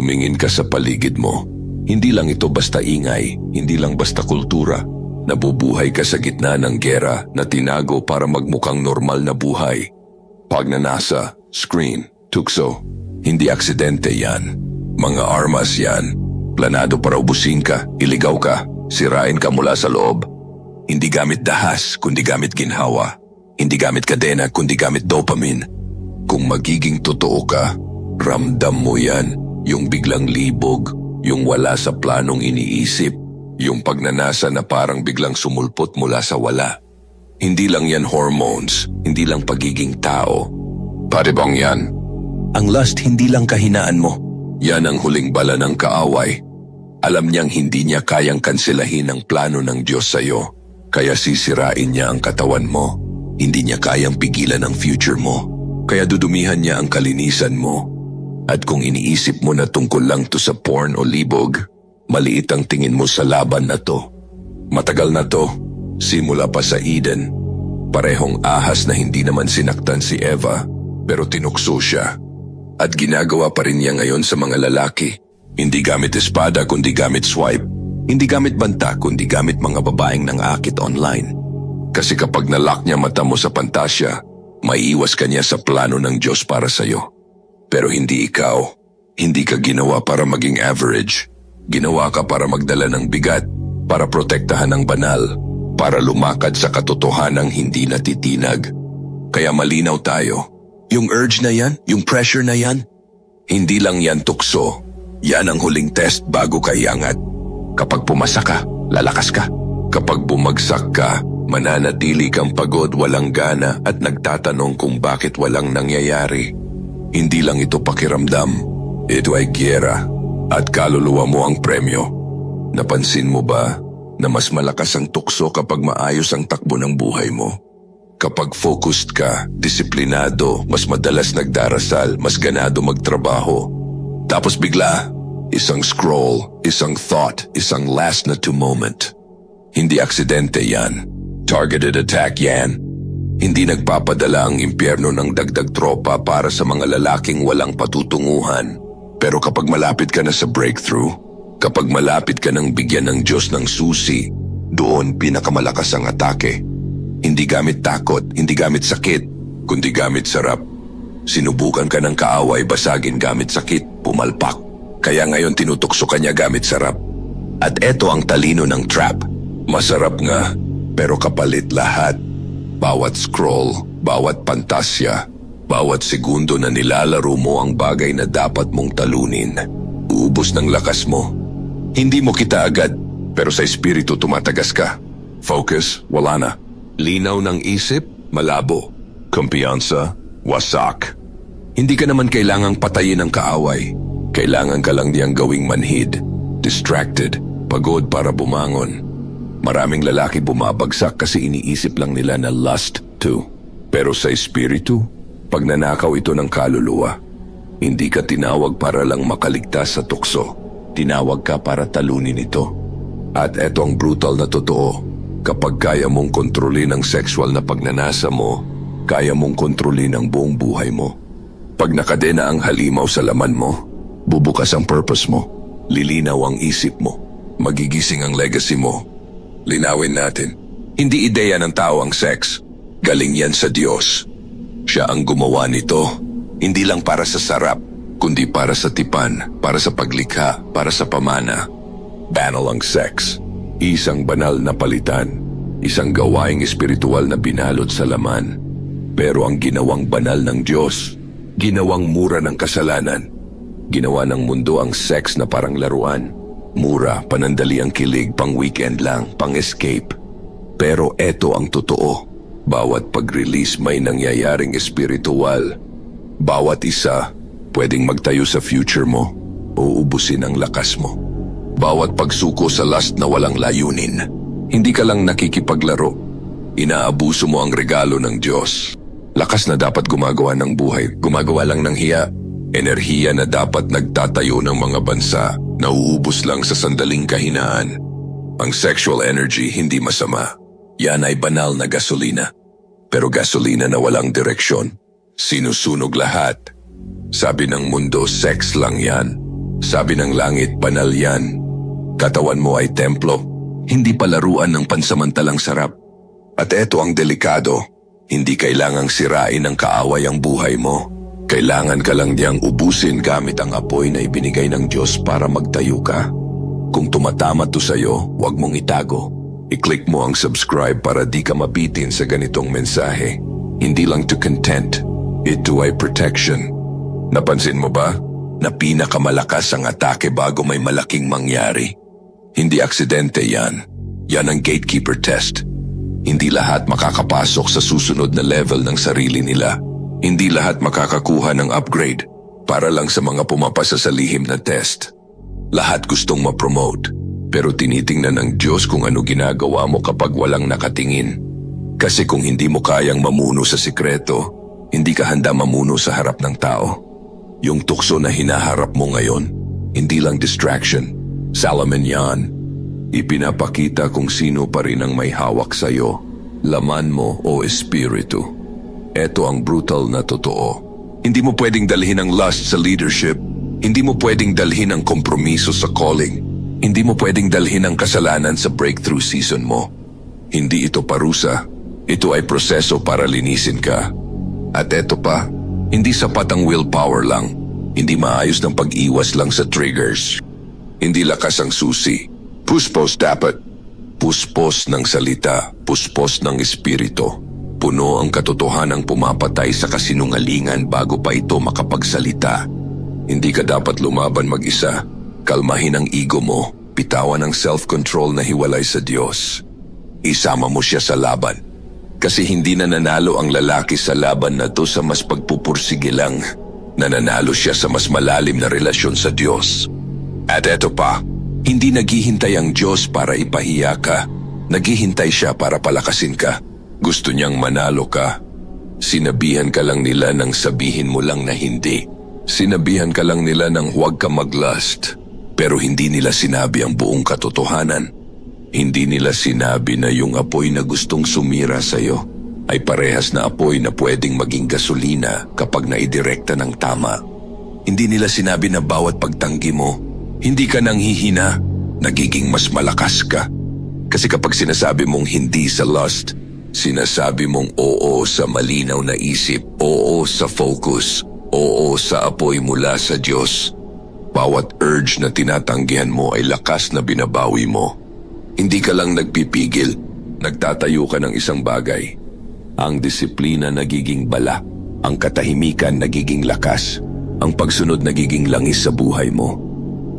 tumingin ka sa paligid mo. Hindi lang ito basta ingay, hindi lang basta kultura. Nabubuhay ka sa gitna ng gera na tinago para magmukhang normal na buhay. Pagnanasa, screen, tukso. Hindi aksidente yan. Mga armas yan. Planado para ubusin ka, iligaw ka, sirain ka mula sa loob. Hindi gamit dahas, kundi gamit ginhawa. Hindi gamit kadena, kundi gamit dopamine. Kung magiging totoo ka, ramdam mo yan. Yung biglang libog, yung wala sa planong iniisip, yung pagnanasa na parang biglang sumulpot mula sa wala. Hindi lang yan hormones, hindi lang pagiging tao. Pare bang yan? Ang lust hindi lang kahinaan mo. Yan ang huling bala ng kaaway. Alam niyang hindi niya kayang kanselahin ang plano ng Diyos sa'yo. Kaya sisirain niya ang katawan mo. Hindi niya kayang pigilan ang future mo. Kaya dudumihan niya ang kalinisan mo. At kung iniisip mo na tungkol lang to sa porn o libog, maliit ang tingin mo sa laban na to. Matagal na to, simula pa sa Eden. Parehong ahas na hindi naman sinaktan si Eva, pero tinukso siya. At ginagawa pa rin niya ngayon sa mga lalaki. Hindi gamit espada kundi gamit swipe. Hindi gamit banta kundi gamit mga babaeng nang akit online. Kasi kapag nalock niya mata mo sa pantasya, maiiwas ka niya sa plano ng Diyos para sa'yo. Pero hindi ikaw. Hindi ka ginawa para maging average. Ginawa ka para magdala ng bigat, para protektahan ng banal, para lumakad sa katotohanang hindi natitinag. Kaya malinaw tayo. Yung urge na yan, yung pressure na yan, hindi lang yan tukso. Yan ang huling test bago ka iangat. Kapag pumasa ka, lalakas ka. Kapag bumagsak ka, mananatili kang pagod, walang gana at nagtatanong kung bakit walang nangyayari. Hindi lang ito pakiramdam. Ito ay gyera at kaluluwa mo ang premyo. Napansin mo ba na mas malakas ang tukso kapag maayos ang takbo ng buhay mo? Kapag focused ka, disiplinado, mas madalas nagdarasal, mas ganado magtrabaho. Tapos bigla, isang scroll, isang thought, isang last na to moment. Hindi aksidente yan. Targeted attack yan. Hindi nagpapadala ang impyerno ng dagdag tropa para sa mga lalaking walang patutunguhan. Pero kapag malapit ka na sa breakthrough, kapag malapit ka ng bigyan ng Diyos ng susi, doon pinakamalakas ang atake. Hindi gamit takot, hindi gamit sakit, kundi gamit sarap. Sinubukan ka ng kaaway basagin gamit sakit, pumalpak. Kaya ngayon tinutukso ka niya gamit sarap. At eto ang talino ng trap. Masarap nga, pero kapalit lahat. Bawat scroll, bawat pantasya, bawat segundo na nilalaro mo ang bagay na dapat mong talunin. Uubos ng lakas mo. Hindi mo kita agad, pero sa espiritu tumatagas ka. Focus, wala na. Linaw ng isip, malabo. Kumpiyansa, wasak. Hindi ka naman kailangang patayin ang kaaway. Kailangan ka lang niyang gawing manhid, distracted, pagod para bumangon. Maraming lalaki bumabagsak kasi iniisip lang nila na lust to. Pero sa espiritu, pag nanakaw ito ng kaluluwa, hindi ka tinawag para lang makaligtas sa tukso. Tinawag ka para talunin ito. At eto ang brutal na totoo. Kapag kaya mong kontrolin ang sexual na pagnanasa mo, kaya mong kontrolin ang buong buhay mo. Pag nakadena ang halimaw sa laman mo, bubukas ang purpose mo, lilinaw ang isip mo, magigising ang legacy mo. Linawin natin, hindi ideya ng tao ang sex, galing yan sa Diyos. Siya ang gumawa nito, hindi lang para sa sarap, kundi para sa tipan, para sa paglikha, para sa pamana. Banal ang sex, isang banal na palitan, isang gawaing espiritual na binalot sa laman. Pero ang ginawang banal ng Diyos, ginawang mura ng kasalanan, ginawa ng mundo ang sex na parang laruan. Mura, panandali ang kilig, pang weekend lang, pang escape. Pero eto ang totoo. Bawat pag-release may nangyayaring espiritual. Bawat isa, pwedeng magtayo sa future mo o ubusin ang lakas mo. Bawat pagsuko sa last na walang layunin, hindi ka lang nakikipaglaro. Inaabuso mo ang regalo ng Diyos. Lakas na dapat gumagawa ng buhay, gumagawa lang ng hiya. Enerhiya na dapat nagtatayo ng mga bansa, nauubos lang sa sandaling kahinaan. Ang sexual energy hindi masama. Yan ay banal na gasolina. Pero gasolina na walang direksyon. Sinusunog lahat. Sabi ng mundo, sex lang yan. Sabi ng langit, banal yan. Katawan mo ay templo, hindi palaruan ng pansamantalang sarap. At eto ang delikado, hindi kailangang sirain ng kaaway ang buhay mo. Kailangan ka lang niyang ubusin gamit ang apoy na ibinigay ng Diyos para magtayo ka. Kung tumatama to sa'yo, huwag mong itago. I-click mo ang subscribe para di ka mabitin sa ganitong mensahe. Hindi lang to content, ito ay protection. Napansin mo ba na pinakamalakas ang atake bago may malaking mangyari? Hindi aksidente yan. Yan ang gatekeeper test. Hindi lahat makakapasok sa susunod na level ng sarili nila. Hindi lahat makakakuha ng upgrade para lang sa mga pumapasa sa lihim na test. Lahat gustong ma-promote, pero tinitingnan ng Diyos kung ano ginagawa mo kapag walang nakatingin. Kasi kung hindi mo kayang mamuno sa sikreto, hindi ka handa mamuno sa harap ng tao. Yung tukso na hinaharap mo ngayon, hindi lang distraction. Salamin yan. Ipinapakita kung sino pa rin ang may hawak sa'yo, laman mo o espiritu. Ito ang brutal na totoo. Hindi mo pwedeng dalhin ang lust sa leadership. Hindi mo pwedeng dalhin ang kompromiso sa calling. Hindi mo pwedeng dalhin ang kasalanan sa breakthrough season mo. Hindi ito parusa. Ito ay proseso para linisin ka. At eto pa, hindi sapat ang willpower lang. Hindi maayos ng pag-iwas lang sa triggers. Hindi lakas ang susi. Puspos dapat. Puspos ng salita, puspos ng espiritu. Puno ang katotohanang pumapatay sa kasinungalingan bago pa ito makapagsalita. Hindi ka dapat lumaban mag-isa. Kalmahin ang ego mo, pitawan ang self-control na hiwalay sa Diyos. Isama mo siya sa laban. Kasi hindi na nanalo ang lalaki sa laban na to sa mas pagpupursige lang. Nananalo siya sa mas malalim na relasyon sa Diyos. At eto pa, hindi naghihintay ang Diyos para ipahiya ka. Naghihintay siya para palakasin ka. Gusto niyang manalo ka. Sinabihan ka lang nila nang sabihin mo lang na hindi. Sinabihan ka lang nila nang huwag ka maglust. Pero hindi nila sinabi ang buong katotohanan. Hindi nila sinabi na yung apoy na gustong sumira sa'yo ay parehas na apoy na pwedeng maging gasolina kapag naidirekta ng tama. Hindi nila sinabi na bawat pagtanggi mo, hindi ka nang hihina, nagiging mas malakas ka. Kasi kapag sinasabi mong hindi sa lust, sinasabi mong oo sa malinaw na isip, oo sa focus, oo sa apoy mula sa Diyos. Bawat urge na tinatanggihan mo ay lakas na binabawi mo. Hindi ka lang nagpipigil, nagtatayo ka ng isang bagay. Ang disiplina nagiging bala, ang katahimikan nagiging lakas, ang pagsunod nagiging langis sa buhay mo.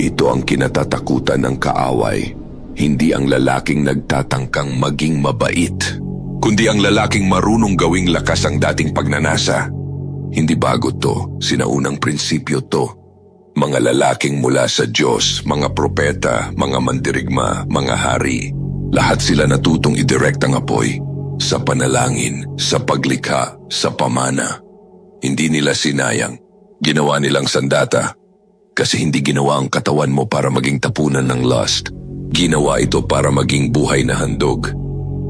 Ito ang kinatatakutan ng kaaway, hindi ang lalaking nagtatangkang maging mabait, kundi ang lalaking marunong gawing lakas ang dating pagnanasa. Hindi bago to, sinaunang prinsipyo to. Mga lalaking mula sa Diyos, mga propeta, mga mandirigma, mga hari, lahat sila natutong idirect ang apoy sa panalangin, sa paglikha, sa pamana. Hindi nila sinayang. Ginawa nilang sandata kasi hindi ginawa ang katawan mo para maging tapunan ng lust. Ginawa ito para maging buhay na handog.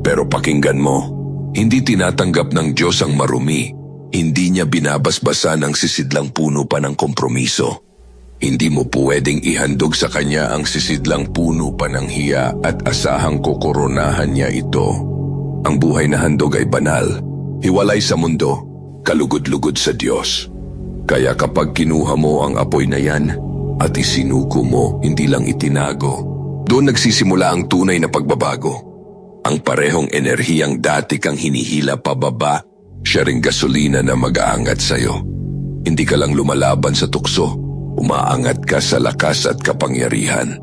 Pero pakinggan mo, hindi tinatanggap ng Diyos ang marumi. Hindi niya binabasbasan ang sisidlang puno pa ng kompromiso. Hindi mo pwedeng ihandog sa kanya ang sisidlang puno pa ng hiya at asahang kokoronahan niya ito. Ang buhay na handog ay banal, hiwalay sa mundo, kalugod-lugod sa Diyos. Kaya kapag kinuha mo ang apoy na yan at isinuko mo, hindi lang itinago, doon nagsisimula ang tunay na pagbabago. Ang parehong enerhiyang dati kang hinihila pababa, siya ring gasolina na mag-aangat sa'yo. Hindi ka lang lumalaban sa tukso, umaangat ka sa lakas at kapangyarihan.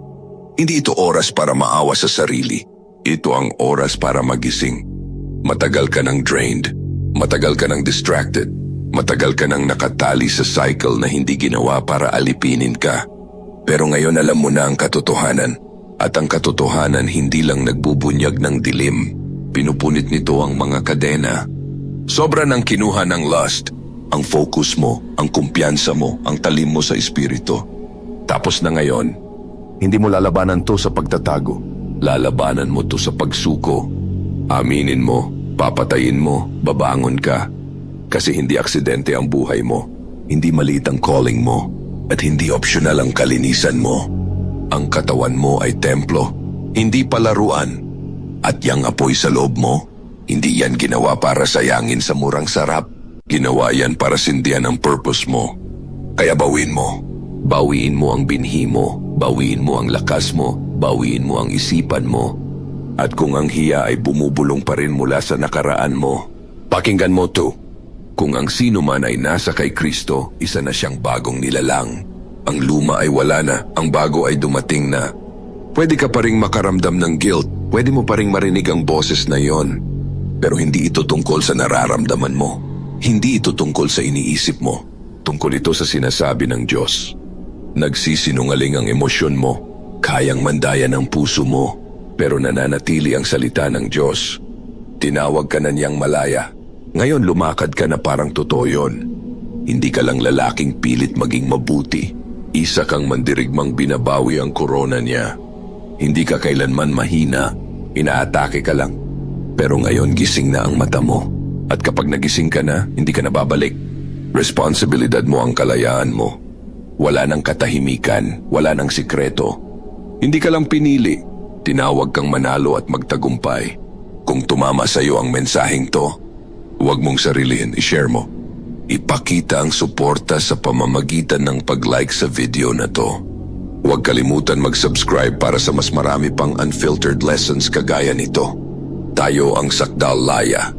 Hindi ito oras para maawa sa sarili. Ito ang oras para magising. Matagal ka ng drained. Matagal ka ng distracted. Matagal ka nang nakatali sa cycle na hindi ginawa para alipinin ka. Pero ngayon alam mo na ang katotohanan. At ang katotohanan hindi lang nagbubunyag ng dilim. Pinupunit nito ang mga kadena. Sobra ng kinuha ng lust. Ang focus mo, ang kumpiyansa mo, ang talim mo sa espiritu. Tapos na ngayon, hindi mo lalabanan to sa pagtatago. Lalabanan mo to sa pagsuko. Aminin mo, papatayin mo, babangon ka, kasi hindi aksidente ang buhay mo. Hindi maliit ang calling mo. At hindi opsyonal ang kalinisan mo. Ang katawan mo ay templo, hindi palaruan. At yang apoy sa loob mo, hindi yan ginawa para sayangin sa murang sarap. Ginawa yan para sindihan ang purpose mo. Kaya bawin mo. Bawiin mo ang binhi mo, bawiin mo ang lakas mo, bawiin mo ang isipan mo. At kung ang hiya ay bumubulong pa rin mula sa nakaraan mo, pakinggan mo to. Kung ang sino man ay nasa kay Kristo, isa na siyang bagong nilalang. Ang luma ay wala na, ang bago ay dumating na. Pwede ka pa ring makaramdam ng guilt, pwede mo pa ring marinig ang boses na yon. Pero hindi ito tungkol sa nararamdaman mo. Hindi ito tungkol sa iniisip mo. Tungkol ito sa sinasabi ng Diyos. Nagsisinungaling ang emosyon mo, kayang mandayan ang puso mo, pero nananatili ang salita ng Diyos. Tinawag ka na niyang malaya. Ngayon lumakad ka na parang totoo yun. Hindi ka lang lalaking pilit maging mabuti. Isa kang mandirigmang binabawi ang korona niya. Hindi ka kailanman mahina. Inaatake ka lang. Pero ngayon gising na ang mata mo. At kapag nagising ka na, hindi ka na babalik. Responsibilidad mo ang kalayaan mo. Wala nang katahimikan, wala nang sikreto. Hindi ka lang pinili. Tinawag kang manalo at magtagumpay. Kung tumama sa iyo ang mensaheng to, huwag mong sarilihin, i-share mo. Ipakita ang suporta sa pamamagitan ng pag-like sa video na to. Huwag kalimutan mag-subscribe para sa mas marami pang unfiltered lessons kagaya nito. Tayo ang Sakdal Laya